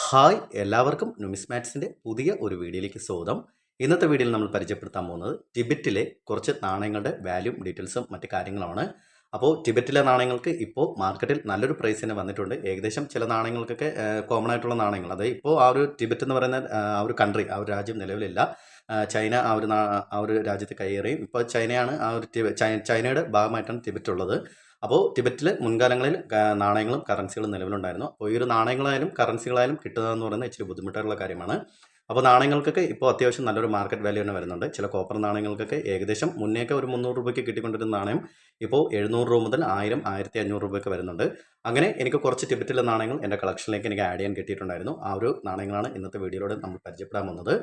Hi എല്ലാവർക്കും ന്യൂമിസ്മാറ്റ്സിന്റെ പുതിയ ഒരു വീഡിയോയിലേക്ക് സ്വാഗതം. ഇന്നത്തെ വീഡിയോയിൽ നമ്മൾ പരിചയപ്പെടുത്താൻ പോകുന്നത് ടിബറ്റിലെ കുറച്ച് നാണയങ്ങളുടെ വാല്യൂ ഡീറ്റെയിൽസും മറ്റു കാര്യങ്ങളുമാണ് അപ്പോൾ ടിബറ്റിലെ നാണയങ്ങൾക്ക് ഇപ്പോൾ മാർക്കറ്റിൽ നല്ലൊരു പ്രൈസ് തന്നെ വന്നിട്ടുണ്ട്. ഏകദേശം ചില നാണയങ്ങൾക്കൊക്കെ കോമൺ ആയിട്ടുള്ള നാണയങ്ങൾ. അതായത് ഇപ്പോൾ ആ ഒരു ടിബറ്റ് എന്ന് പറയുന്ന ആ, ഒരു കൺട്രി ആ ഒരു രാജ്യം നിലവിലില്ല. ചൈന ആ ഒരു ആ ഒരു രാജ്യത്ത് കയ്യേറിയും ഇപ്പോൾ ചൈനയാണ് ആ ഒരു ചൈനയുടെ ഭാഗമായിട്ടാണ് ടിബറ്റ് ഉള്ളത്. അപ്പോൾ ടിബറ്റിൽ മുൻകാലങ്ങളിൽ നാണയങ്ങളും കറൻസികളും നിലവിലുണ്ടായിരുന്നു. അപ്പോൾ ഈ ഒരു നാണയങ്ങളായാലും കറൻസികളായാലും കിട്ടുക എന്ന് പറയുന്നത് ഇച്ചിരി ബുദ്ധിമുട്ടായിട്ടുള്ള കാര്യമാണ്. അപ്പോൾ നാണയങ്ങൾക്കൊക്കെ ഇപ്പോൾ അത്യാവശ്യം നല്ലൊരു മാർക്കറ്റ് വാല്യൂ തന്നെ വരുന്നുണ്ട്. ചില കോപ്പർ നാണയങ്ങൾക്കൊക്കെ ഏകദേശം മുന്നേക്ക് ഒരു മുന്നൂറ് രൂപയ്ക്ക് കിട്ടിക്കൊണ്ടിരുന്ന നാണയം ഇപ്പോൾ എഴുന്നൂറ് രൂപ മുതൽ ആയിരം ആയിരത്തി അഞ്ഞൂറ് രൂപയൊക്കെ വരുന്നുണ്ട്. അങ്ങനെ എനിക്ക് കുറച്ച് ടിബറ്റിലെ നാണയങ്ങൾ എന്റെ കളക്ഷനിലേക്ക് എനിക്ക് ആഡ് ചെയ്യാൻ കിട്ടിയിട്ടുണ്ടായിരുന്നു. ആ ഒരു നാണയങ്ങളാണ് ഇന്നത്തെ വീഡിയോയിലൂടെ നമ്മൾ പരിചയപ്പെടാൻ വന്നത്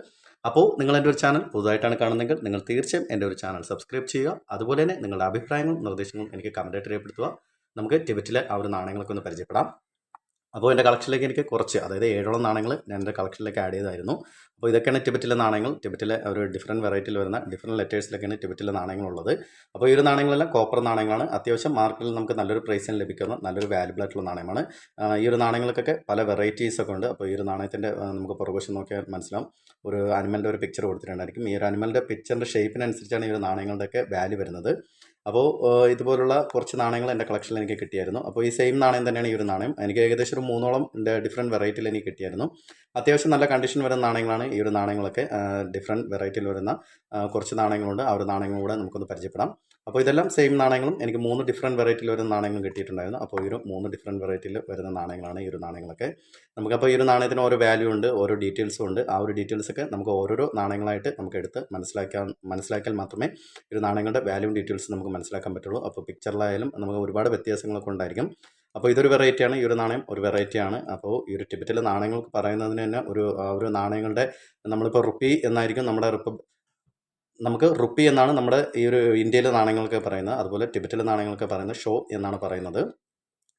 അപ്പോൾ നിങ്ങൾ എന്റെ ഒരു ചാനൽ പുതുതായിട്ടാണ് കാണുന്നതെങ്കിൽ നിങ്ങൾ തീർച്ചയായും എന്റെ ഒരു ചാനൽ സബ്സ്ക്രൈബ് ചെയ്യുക. അതുപോലെ തന്നെ നിങ്ങളുടെ അഭിപ്രായങ്ങളും നിർദ്ദേശങ്ങളും എനിക്ക് കമന്റായിട്ട് രേഖപ്പെടുത്തുക. നമുക്ക് ടിബറ്റിലെ ആ ഒരു നാണയങ്ങളൊക്കെ ഒന്ന് പരിചയപ്പെടാം. അപ്പോൾ എന്റെ കളക്ഷനിലേക്ക് എനിക്ക് കുറച്ച് അതായത് ഏഴോളം നാണയങ്ങൾ ഞാൻ എന്റെ കളക്ഷനിലേക്ക് ആഡ് ചെയ്തായിരുന്നു. അപ്പോൾ ഇതൊക്കെയാണ് ടിബറ്റിലെ നാണയങ്ങൾ. ടിബറ്റിലെ ഒരു ഡിഫറെന്റ് വെറൈറ്റിയിൽ വരുന്ന ഡിഫറെന്റ് ലെറ്റേഴ്സിലൊക്കെയാണ് ടിബറ്റിലെ നാണയങ്ങളുള്ളത്. അപ്പോൾ ഈ ഒരു നാണയങ്ങളെല്ലാം കോപ്പർ നാണയങ്ങളാണ്. അത്യാവശ്യം മാർക്കറ്റിൽ നമുക്ക് നല്ലൊരു പ്രൈസിന് ലഭിക്കുന്ന നല്ലൊരു വാല്യബിൾ ആയിട്ടുള്ള നാണയമാണ്. ഈ ഒരു നാണയങ്ങൾക്കൊക്കെ പല വെറൈറ്റീസ് ഒക്കെ ഉണ്ട്. അപ്പോൾ ഈ ഒരു നാണയത്തിന്റെ നമുക്ക് പുറകുവശം നോക്കിയാൽ മനസ്സിലാവും. ഒരു അനിമലിന്റെ ഒരു പിക്ചർ കൊടുത്തിട്ടുണ്ടായിരിക്കും. ഈ ഒരു അനിമലിന്റെ പിക്ചറിന്റെ ഷേപ്പിനനുസരിച്ചാണ് ഈ ഒരു നാണയങ്ങളുടെയൊക്കെ വാല്യൂ വരുന്നത്. അപ്പോൾ ഇതുപോലുള്ള കുറച്ച് നാണയങ്ങൾ എന്റെ കളക്ഷനിൽ എനിക്ക് കിട്ടിയായിരുന്നു. അപ്പോൾ ഈ സെയിം നാണയം തന്നെയാണ് ഈ ഒരു നാണയം. എനിക്ക് ഏകദേശം ഒരു മൂന്നോളം എന്റെ ഡിഫറെന്റ് വെറൈറ്റിയിൽ എനിക്ക് കിട്ടിയായിരുന്നു. അത്യാവശ്യം നല്ല കണ്ടീഷൻ വരുന്ന നാണയങ്ങളാണ് ഈ ഒരു നാണയങ്ങളൊക്കെ ഡിഫറെന്റ് വെറൈറ്റിയിൽ വരുന്ന കുറച്ച് നാണയങ്ങളുണ്ട്. ആ ഒരു നാണയങ്ങളും കൂടെ നമുക്കൊന്ന് പരിചയപ്പെടാം. അപ്പോൾ ഇതെല്ലാം സെയിം നാണയങ്ങളും എനിക്ക് മൂന്ന് ഡിഫറെന്റ് വെറൈറ്റിയിൽ വരുന്ന നാണയങ്ങളും കിട്ടിയിട്ടുണ്ടായിരുന്നു. അപ്പോൾ ഈ ഒരു മൂന്ന് ഡിഫറെന്റ് വെറൈറ്റിയിൽ വരുന്ന നാണയങ്ങളാണ് ഈ ഒരു നാണയങ്ങളൊക്കെ. നമുക്കപ്പോൾ ഈ ഒരു നാണയത്തിന് ഓരോ വാല്യൂ ഉണ്ട് ഓരോ ഡീറ്റെയിൽസും ഉണ്ട്. ആ ഒരു ഡീറ്റെയിൽസൊക്കെ നമുക്ക് ഓരോരോ നാണയങ്ങളായിട്ട് നമുക്ക് എടുത്ത് മനസ്സിലാക്കാൻ മനസ്സിലാക്കിയാൽ മാത്രമേ ഒരു നാണയങ്ങളുടെ വാല്യൂ ഡീറ്റെയിൽസ് നമുക്ക് മനസ്സിലാക്കാൻ പറ്റുള്ളൂ. അപ്പോൾ പിക്ചറിലായാലും നമുക്ക് ഒരുപാട് വ്യത്യാസങ്ങളൊക്കെ ഉണ്ടായിരിക്കും. അപ്പോൾ ഇതൊരു വെറൈറ്റിയാണ് ഈ ഒരു നാണയം ഒരു വെറൈറ്റിയാണ് അപ്പോൾ ഈ ഒരു ടിബറ്റിലെ നാണയങ്ങൾക്ക് പറയുന്നതിന് തന്നെ ഒരു ഒരു നാണയങ്ങളുടെ നമ്മളിപ്പോൾ റുപ്പി എന്നായിരിക്കും നമ്മുടെ റിപ്പ നമുക്ക് റുപ്പി എന്നാണ് നമ്മുടെ ഈ ഒരു ഇന്ത്യയിലെ നാണയങ്ങൾക്ക് പറയുന്നത്. അതുപോലെ ടിബറ്റിലെ നാണയങ്ങൾക്ക് പറയുന്നത് ഷോ എന്നാണ് പറയുന്നത്.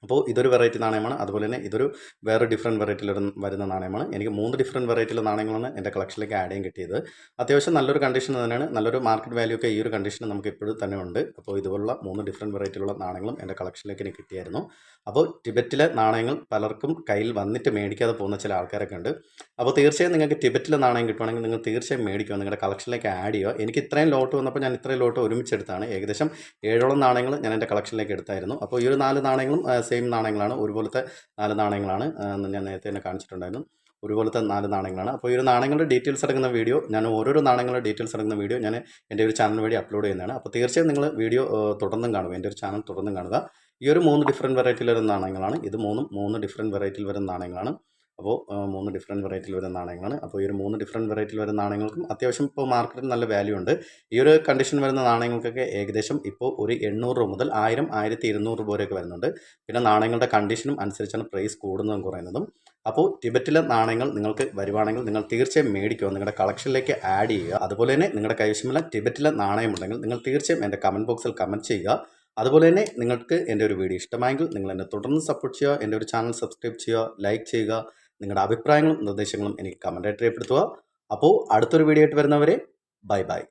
അപ്പോൾ ഇതൊരു വെറൈറ്റി നാണയമാണ്. അതുപോലെ തന്നെ ഇതൊരു വേറെ ഡിഫറെന്റ് വെറൈറ്റിയിൽ വരുന്ന നാണയമാണ്. എനിക്ക് മൂന്ന് ഡിഫറെന്റ് വെറൈറ്റിയിലെ നാണയങ്ങളാണ് എന്റെ കളക്ഷനിലേക്ക് ആഡ് ചെയ്യാൻ കിട്ടിയത്. അത്യാവശ്യം നല്ലൊരു കണ്ടീഷൻ തന്നെയാണ്. നല്ലൊരു മാർക്കറ്റ് വാല്യൂ ഒക്കെ ഈ ഒരു കണ്ടീഷൻ നമുക്ക് ഇപ്പോഴും തന്നെ ഉണ്ട്. അപ്പോൾ ഇതുപോലുള്ള മൂന്ന് ഡിഫറെന്റ് വെറൈറ്റിയിലുള്ള നാണയങ്ങളും എന്റെ കളക്ഷനിലേക്ക് എനിക്ക് കിട്ടിയായിരുന്നു. അപ്പോൾ ടിബറ്റിലെ നാണയങ്ങൾ പലർക്കും കയ്യിൽ വന്നിട്ട് മേടിക്കാതെ പോകുന്ന ചില ആൾക്കാരൊക്കെ ഉണ്ട്. അപ്പോൾ തീർച്ചയായും നിങ്ങൾക്ക് ടിബറ്റിലെ നാണയം കിട്ടുവാണെങ്കിൽ നിങ്ങൾ തീർച്ചയായും മേടിക്കുക നിങ്ങളുടെ കളക്ഷനിലേക്ക് ആഡ് ചെയ്യുക എനിക്ക് ഇത്രയും ലോട്ട് വന്നപ്പോൾ ഞാൻ ഇത്രയും ലോട്ട് ഒരുമിച്ചെടുത്താണ്. ഏകദേശം ഏഴോളം നാണയങ്ങൾ ഞാൻ എന്റെ കളക്ഷനിലേക്ക് എടുത്തായിരുന്നു. അപ്പോൾ ഈ ഒരു നാല് നാണയങ്ങളും സെയിം നാണയങ്ങളാണ്. ഒരുപോലത്തെ നാല് നാണയങ്ങളാണ് ഞാൻ നേരത്തെ തന്നെ കാണിച്ചിട്ടുണ്ടായിരുന്നു. ഒരുപോലത്തെ നാല് നാണയങ്ങളാണ്. അപ്പോൾ ഈ ഒരു നാണയങ്ങളുടെ ഡീറ്റെയിൽസ് അടങ്ങുന്ന വീഡിയോ ഞാൻ ഓരോരോ നാണയങ്ങളുടെ ഡീറ്റെയിൽസ് അടങ്ങുന്ന വീഡിയോ ഞാൻ എന്റെ ഒരു ചാനൽ വഴി അപ്ലോഡ് ചെയ്യുന്നതാണ്. അപ്പോൾ തീർച്ചയായും നിങ്ങൾ വീഡിയോ തുടർന്നും കാണും എന്റെ ഒരു ചാനൽ തുടർന്നും കാണുക. ഈ ഒരു മൂന്ന് ഡിഫറെന്റ് വെറൈറ്റിയിൽ വരുന്ന നാണയങ്ങളാണ്. ഇത് മൂന്നും മൂന്ന് ഡിഫറെന്റ് വെറൈറ്റിയിൽ വരുന്ന നാണയങ്ങളാണ്. അപ്പോൾ മൂന്ന് ഡിഫറെന്റ് വെറൈറ്റിയിൽ വരുന്ന നാണയങ്ങളാണ്. അപ്പോൾ ഈ ഒരു മൂന്ന് ഡിഫറെന്റ് വെറൈറ്റിയിൽ വരുന്ന നാണയങ്ങൾക്കും അത്യാവശ്യം ഇപ്പോൾ മാർക്കറ്റിൽ നല്ല വാല്യൂ ഉണ്ട്. ഈ ഒരു കണ്ടീഷൻ വരുന്ന നാണയങ്ങൾക്കൊക്കെ ഏകദേശം ഇപ്പോൾ ഒരു എണ്ണൂറ് രൂപ മുതൽ ആയിരം ആയിരത്തി ഇരുന്നൂറ് രൂപ വരെയൊക്കെ വരുന്നുണ്ട്. പിന്നെ നാണയങ്ങളുടെ കണ്ടീഷനും അനുസരിച്ചാണ് പ്രൈസ് കൂടുന്നതും കുറയുന്നതും. അപ്പോൾ ടിബറ്റിലെ നാണയങ്ങൾ നിങ്ങൾക്ക് വരുവാണെങ്കിൽ നിങ്ങൾ തീർച്ചയായും മേടിക്കുക. നിങ്ങളുടെ കളക്ഷനിലേക്ക് ആഡ് ചെയ്യുക. അതുപോലെ തന്നെ നിങ്ങളുടെ കൈവശമുള്ള ടിബറ്റിലെ നാണയമുണ്ടെങ്കിൽ നിങ്ങൾ തീർച്ചയായും എന്റെ കമന്റ് ബോക്സിൽ കമന്റ് ചെയ്യുക. അതുപോലെ തന്നെ നിങ്ങൾക്ക് എന്റെ ഒരു വീഡിയോ ഇഷ്ടമായെങ്കിൽ നിങ്ങൾ എന്നെ തുടർന്ന് സപ്പോർട്ട് ചെയ്യുക. എന്റെ ഒരു ചാനൽ സബ്സ്ക്രൈബ് ചെയ്യുക ലൈക്ക് ചെയ്യുക. നിങ്ങളുടെ അഭിപ്രായങ്ങളും നിർദ്ദേശങ്ങളും എനിക്ക് കമന്റായിട്ട് രേഖപ്പെടുത്തുക. അപ്പോൾ അടുത്തൊരു വീഡിയോ ആയിട്ട് വരുന്നവരെ ബൈ ബൈ